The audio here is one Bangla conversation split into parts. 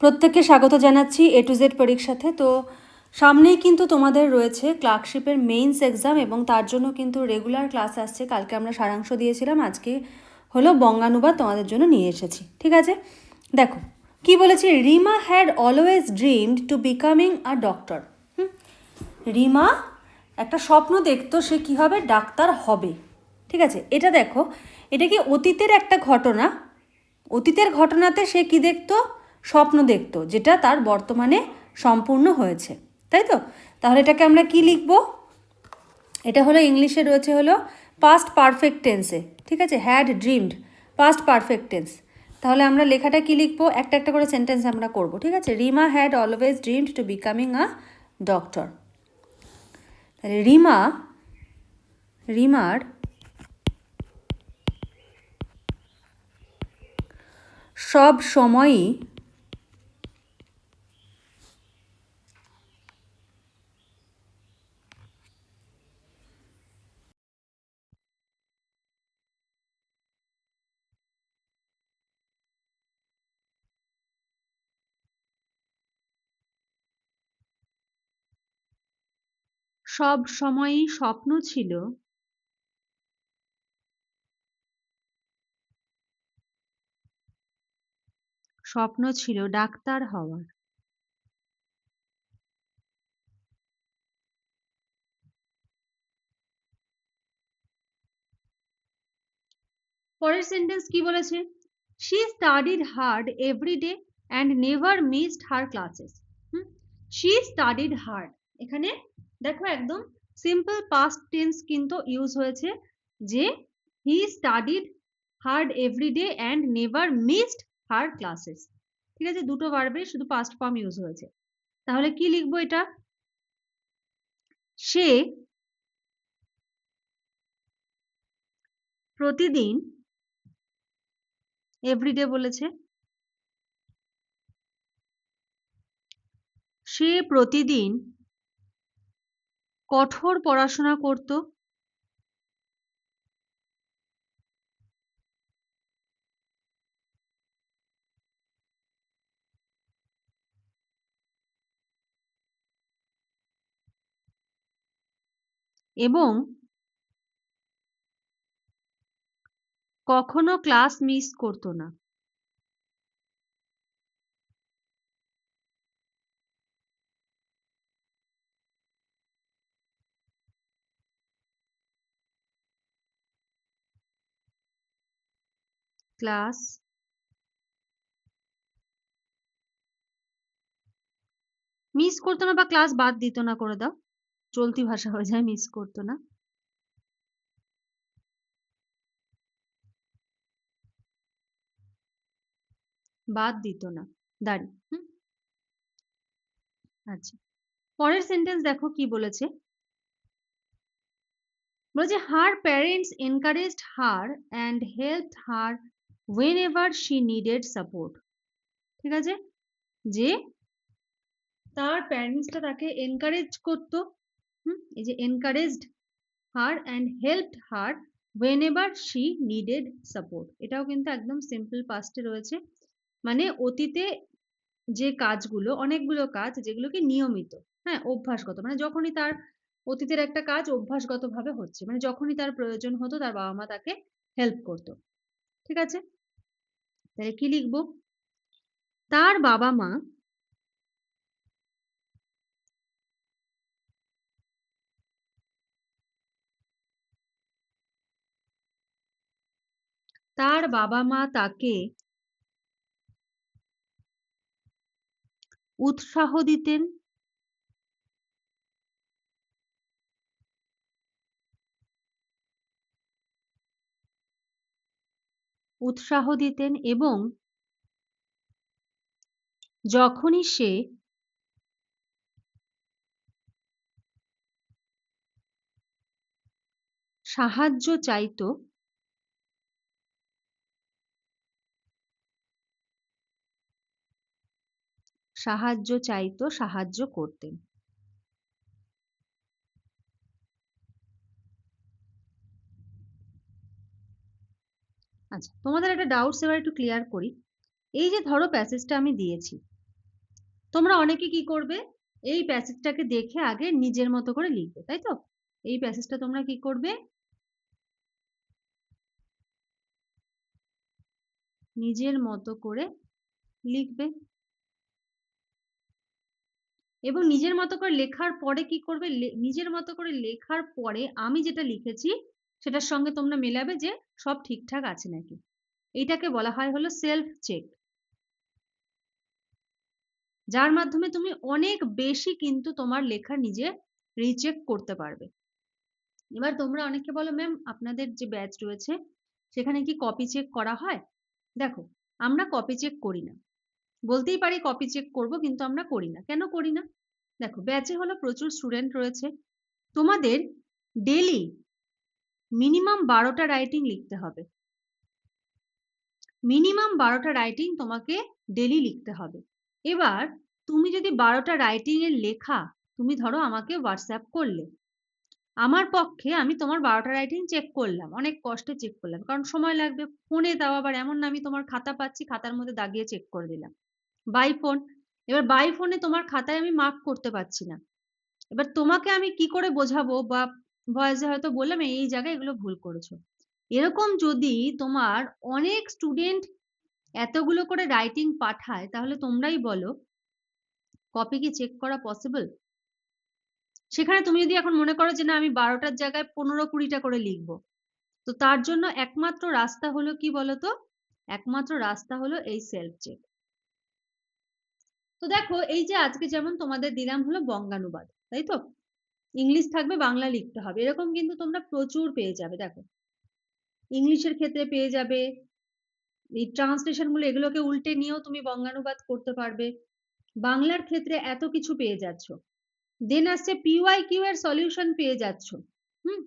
প্রত্যেককে স্বাগত জানাচ্ছি এ টু জেড পরীক্ষাতে তো সামনেই কিন্তু তোমাদের রয়েছে ক্লার্কশিপের মেইনস এক্সাম এবং তার জন্য কিন্তু রেগুলার ক্লাস আসছে। কালকে আমরা সারাংশ দিয়েছিলাম, আজকে হলো বঙ্গানুবাদ তোমাদের জন্য নিয়ে এসেছি। ঠিক আছে? দেখো, কি বলেছি? Rima had always dreamed to becoming a doctor Rima একটা স্বপ্ন দেখতো সে কী হবে ডাক্তার হবে। ঠিক আছে? এটা দেখো, এটা কি অতীতের একটা ঘটনা? অতীতের ঘটনাতে সে কি দেখতো? স্বপ্ন দেখতো, যেটা তার বর্তমানে সম্পূর্ণ হয়েছে, তাই তো? তাহলে এটাকে আমরা কি লিখব? এটা হলো ইংলিশে রয়েছে হলো পাস্ট পারফেক্ট টেন্সে ঠিক আছে? Had dreamed past perfect tense তাহলে আমরা লেখাটা কি লিখব? একটা একটা করে সেন্টেন্স আমরা করব, ঠিক আছে? Rima had always dreamed to becoming a doctor তাহলে রিমা, রিমার সব সময়ই সব সময়ই স্বপ্ন ছিল। স্বপ্ন ছিল ডাক্তার হওয়ার। পরের সেন্টেন্স কি বলেছে? She studied hard every day and never missed her classes she studied hard এখানে দেখো একদম সিম্পল পাস্ট টেন্স কিন্তু ইউজ হয়েছে, যে he studied hard every day and never missed her classes ঠিক আছে, দুটো ভার্বে শুধু পাস্ট ফর্ম ইউজ হয়েছে। তাহলে কি লিখব এটা? সে প্রতিদিন এভরিডে বলেছে। সে প্রতিদিন কঠোর পড়াশোনা করত। এবং কখনো ক্লাস মিস করতো না। ক্লাস মিস করতো না বা ক্লাস বাদ দিত না করে দাও। চলতি ভাষা হয়ে যায় মিস করতো না। বাদ দিত না। দাঁড়ি আচ্ছা। পরের সেন্টেন্স দেখো কি বলেছে। বলেছে her parents encouraged her and help her whenever she needed support ঠিক আছে? যে তার প্যারেন্টসটা তাকে এনকারেজ করতো এই যে encouraged her and help her whenever she needed support এটাও কিন্তু একদম সিম্পল পাস্টে রয়েছে। মানে অতীতে যে কাজগুলো, অনেকগুলো কাজ যেগুলোকে নিয়মিত হ্যাঁ অভ্যাসগত মানে যখনই তার অতীতের একটা কাজ অভ্যাসগতভাবে হচ্ছে মানে যখনই তার প্রয়োজন হতো তার বাবা মা তাকে হেল্প করতো। ঠিক আছে? তাহলে কি লিখব? তার বাবা মা তার বাবা মা তাকে উৎসাহ দিতেন উৎসাহ দিতেন এবং যখনই সে সাহায্য চাইতো সাহায্য চাইতো সাহায্য করতেন। আচ্ছা তোমাদের একটা ডাউটস এবার একটু ক্লিয়ার করি। এই যে ধরো প্যাসেজটা আমি দিয়েছি, তোমরা অনেকে কি করবে? এই প্যাসেজটাকে দেখে আগে নিজের মতো করে লিখবে, তাই তো? এই প্যাসেজটা তোমরা কি করবে? নিজের মতো করে লিখবে। এবং নিজের মতো করে লেখার পরে কি করবে? নিজের মতো করে লেখার পরে আমি যেটা লিখেছি সেটার সঙ্গে তোমরা মেলাবে যে সব ঠিকঠাক আছে নাকি। এইটাকে বলা হয় হলো সেলফ চেক যার মাধ্যমে তুমি অনেক বেশি কিন্তু তোমার লেখা নিজে রিচেক করতে পারবে। এবার তোমরা অনেকে বলো, ম্যাম, আপনাদের যে ব্যাচ রয়েছে, সেখানে কি কপি চেক করা হয়? দেখো, আমরা কপি চেক করি না। বলতেই পারি কপি চেক করব, কিন্তু আমরা করি না। কেন করি না? দেখো ব্যাচে হলো প্রচুর স্টুডেন্ট রয়েছে। তোমাদের ডেলি মিনিমাম বারোটা রাইটিং লিখতে হবে। মিনিমাম বারোটা রাইটিং তোমাকে ডেলি লিখতে হবে। এবার তুমি যদি বারোটা রাইটিং এর লেখা, তুমি ধরো আমাকে হোয়াটসঅ্যাপ করলে। আমার পক্ষে আমি তোমার বারোটা রাইটিং চেক করলাম, অনেক কষ্টে চেক করলাম, কারণ সময় লাগবে ফোনে দাও আবার, এমন না আমি তোমার খাতা পাচ্ছি, খাতার মধ্যে দাগিয়ে চেক করে দিলাম। বাই ফোন এবার বাই ফোনে তোমার খাতায় আমি মার্ক করতে পারছি না। এবার তোমাকে আমি কি করে বোঝাবো বা ভয়েসে হয়তো বললাম, এই জায়গায় এগুলো ভুল করেছ। এরকম যদি তোমার অনেক স্টুডেন্ট এতগুলো করে রাইটিং পাঠায়, তাহলে তোমরাই বলো কপি কি চেক করা পসিবল সেখানে তুমি যদি এখন মনে করো যে, না, আমি বারোটার জায়গায় পনেরো কুড়িটা করে লিখব। তো তার জন্য একমাত্র রাস্তা হলো কি বলতো? একমাত্র রাস্তা হলো এই সেলফ চেক তো দেখো, এই যে আজকে যেমন তোমাদের দিলাম হলো বঙ্গানুবাদ, তাই তো? ইংলিশ থাকবে, বাংলা লিখতে হবে। এরকম কিন্তু তোমরা প্রচুর পেয়ে যাবে, দেখো। ইংলিশের ক্ষেত্রে পেয়ে যাবে। এই ট্রান্সলেশনগুলো, এগুলোকে উল্টে নিয়েও তুমি বঙ্গানুবাদ করতে পারবে। বাংলার ক্ষেত্রে এত কিছু পেয়ে যাচ্ছ। দেন আসছে পিওয়াই কিউ এর সলিউশন পেয়ে যাচ্ছ। হুম?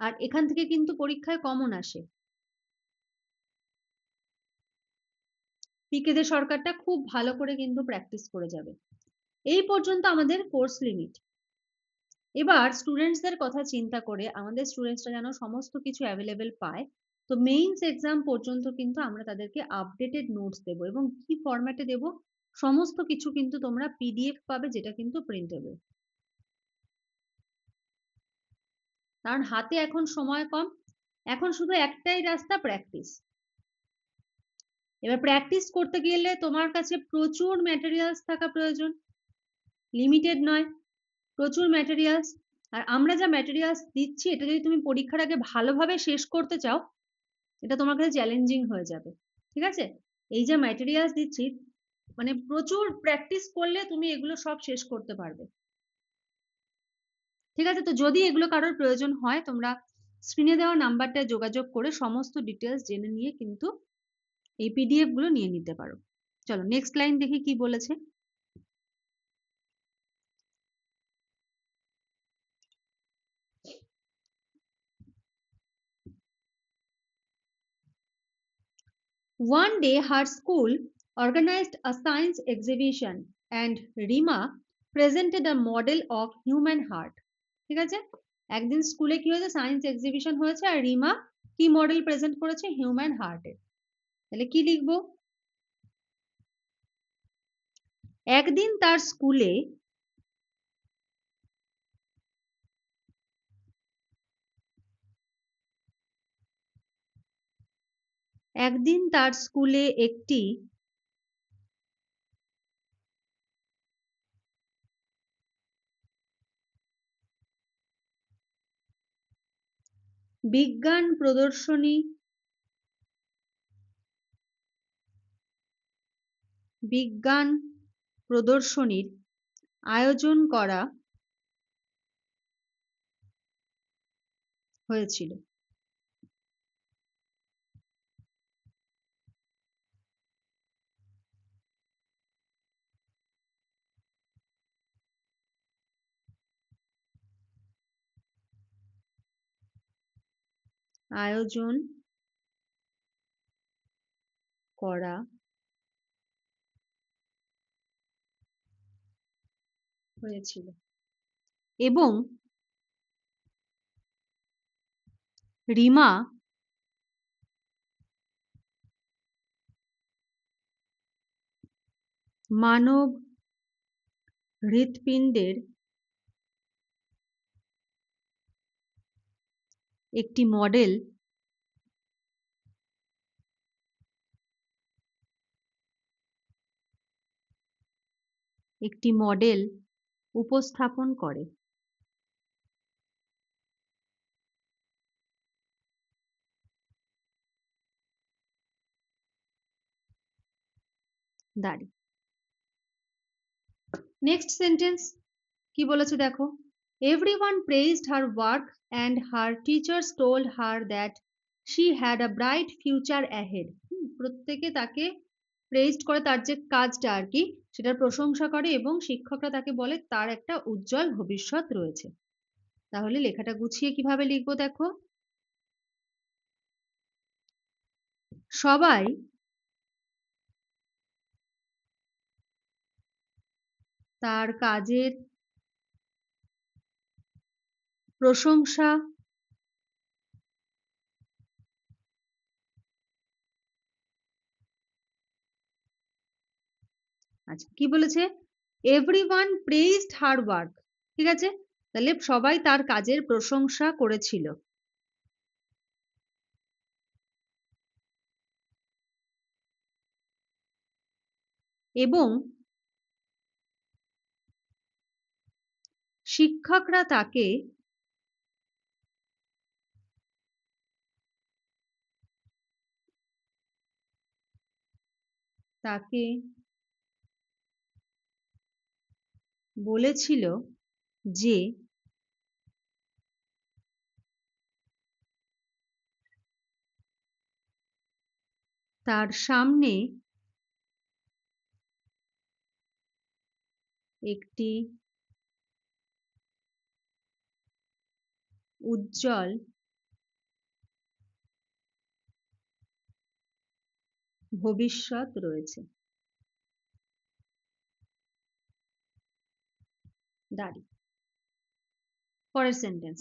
আর এখান থেকে কিন্তু পরীক্ষায় কমন আসে। পিকেদের সরকারটা খুব ভালো করে কিন্তু প্র্যাকটিস করে যাবে। এই পর্যন্ত আমাদের কোর্স লিমিট এবার স্টুডেন্টসদের কথা চিন্তা করে আমাদের স্টুডেন্টসরা যেন সমস্ত কিছু অ্যাভেলেবেল পায়। তো মেইনস এক্সাম পর্যন্ত কিন্তু আমরা তাদেরকে আপডেটেড নোটস দেব এবং কি ফরম্যাটে দেব, সমস্ত কিছু কিন্তু তোমরা পিডিএফ পাবে যেটা কিন্তু প্রিন্টেবল কারণ হাতে এখন সময় কম, এখন শুধু একটাই রাস্তা প্র্যাকটিস এবার প্র্যাকটিস করতে গেলে তোমার কাছে প্রচুর ম্যাটেরিয়ালস থাকা প্রয়োজন। লিমিটেড নয়। প্রচুর ম্যাটেরিয়ালস আর আমরা যা ম্যাটেরিয়ালস দিচ্ছি, এটা যদি তুমি পরীক্ষার আগে ভালোভাবে শেষ করতে চাও, এটা তোমার কাছে চ্যালেঞ্জিং হয়ে যাবে, ঠিক আছে? এই যে ম্যাটেরিয়ালস দিচ্ছি মানে প্রচুর প্র্যাকটিস করলে তুমি এগুলো সব শেষ করতে পারবে। ঠিক আছে? তো যদি এগুলো কারোর প্রয়োজন হয়, তোমরা স্ক্রিনে দেওয়া নাম্বারটায় যোগাযোগ করে সমস্ত ডিটেলস জেনে নিয়ে কিন্তু এই পিডিএফগুলো নিয়ে নিতে পারো। চলো নেক্সট লাইন দেখি কি বলেছে। One day her school organized a science exhibition and Rima presented a model of human heart. ঠিক আছে একদিন স্কুলে কি হয়েছে সায়েন্স এক্সিবিশন হয়েছে আর রিমা কি মডেল প্রেজেন্ট করেছে হিউম্যান হার্টের তাহলে কি লিখব একদিন তার স্কুলে একদিন তার স্কুলে একটি বিজ্ঞান প্রদর্শনী বিজ্ঞান প্রদর্শনীর আয়োজন করা হয়েছিল। আয়োজন করা হয়েছিল এবং রিমা মানব হৃৎপিণ্ডের একটি মডেল একটি মডেল উপস্থাপন করে। দাঁড়ি। নেক্সট সেন্টেন্স কি বলেছে দেখো? Everyone praised her work and her teachers told her that she had a bright future ahead প্রত্যেকে তাকে প্রেজড করে তার যে কাজটা আর কি, সেটার প্রশংসা করে এবং শিক্ষকরা তাকে বলে তার একটা উজ্জ্বল ভবিষ্যৎ রয়েছে। তাহলে লেখাটা গুছিয়ে কীভাবে লিখব দেখো? সবাই তার কাজের প্রশংসা আচ্ছা কি বলেছে? এভরিওয়ান প্রেজড হার ওয়ার্ক ঠিক আছে? তাহলে সবাই তার কাজের প্রশংসা করেছিল। এবং শিক্ষকরা তাকে তাকে বলেছিল যে তার সামনে একটি উজ্জ্বল ভবিষ্যৎ রয়েছে। দাঁড়ি। পরের sentence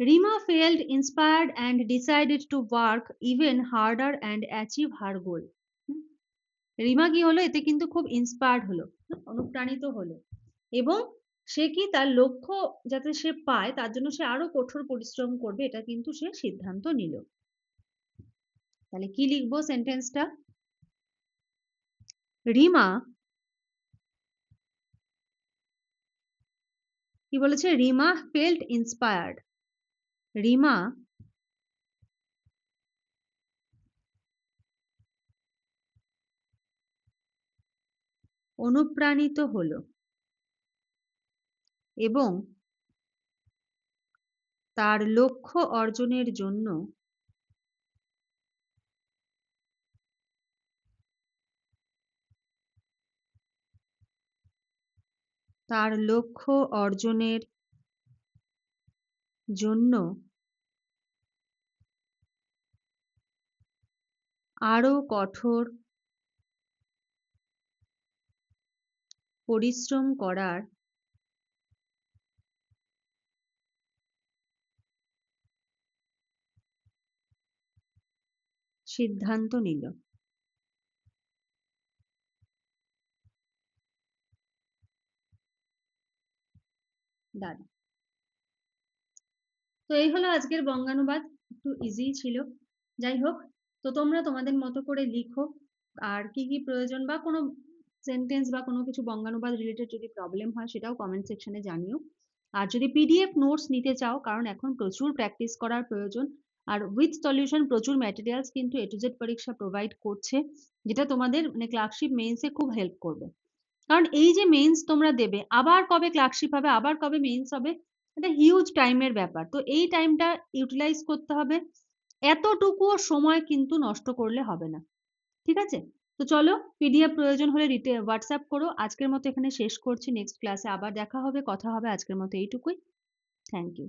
Rima felt inspired and decided to work even harder and achieve her goal Rima কি হলো? এতে কিন্তু খুব ইন্সপায়ার্ড হলো, অনুপ্রাণিত হলো। এবং সে কি তার লক্ষ্য যাতে সে পায়, তার জন্য সে আরও কঠোর পরিশ্রম করবে, এটা কিন্তু সে সিদ্ধান্ত নিল। তাহলে কি লিখব সেন্টেন্সটা রিমা, কি বলেছে? রিমা ফেল্ট ইন্সপায়ার্ড রিমা, অনুপ্রাণিত হলো এবং তার লক্ষ্য অর্জনের জন্য তার লক্ষ্য অর্জনের জন্য আরও কঠোর পরিশ্রম করার সিদ্ধান্ত নিল। দাদা তো এই হলো আজকের বঙ্গানুবাদ, একটু ইজি ছিল। যাই হোক, তো তোমরা তোমাদের মতো করে লিখো, আর কি কি প্রয়োজন বা কোনো সেন্টেন্স বা কোনো কিছু বঙ্গানুবাদ রিলেটেড যদি প্রবলেম হয়, সেটাও কমেন্ট সেকশনে জানিও। আর যদি পিডিএফ নোটস নিতে চাও, কারণ এখন প্রচুর প্র্যাকটিস করার প্রয়োজন, আর উইথ সলিউশন প্রচুর ম্যাটেরিয়ালস কিন্তু এ টু জেড পরীক্ষা প্রোভাইড করছে, যেটা তোমাদের মানে ক্লার্কশিপ মেইনসে খুব হেল্প করবে। কারণ এই যে মেইনস তোমরা দেবে, আবার কবে ক্লার্কশিপ হবে, আবার কবে মেইনস হবে, এটা হিউজ টাইমের ব্যাপার। তো এই টাইমটা ইউটিলাইজ করতে হবে। এতটুকুও সময় কিন্তু নষ্ট করলে হবে না। ঠিক আছে? তো চলো পিডিএফ প্রয়োজন হলে হোয়াটসঅ্যাপ করো। আজকের মতো এখানে শেষ করছি। নেক্সট ক্লাসে আবার দেখা হবে, কথা হবে। আজকের মতো এইটুকুই। Thank you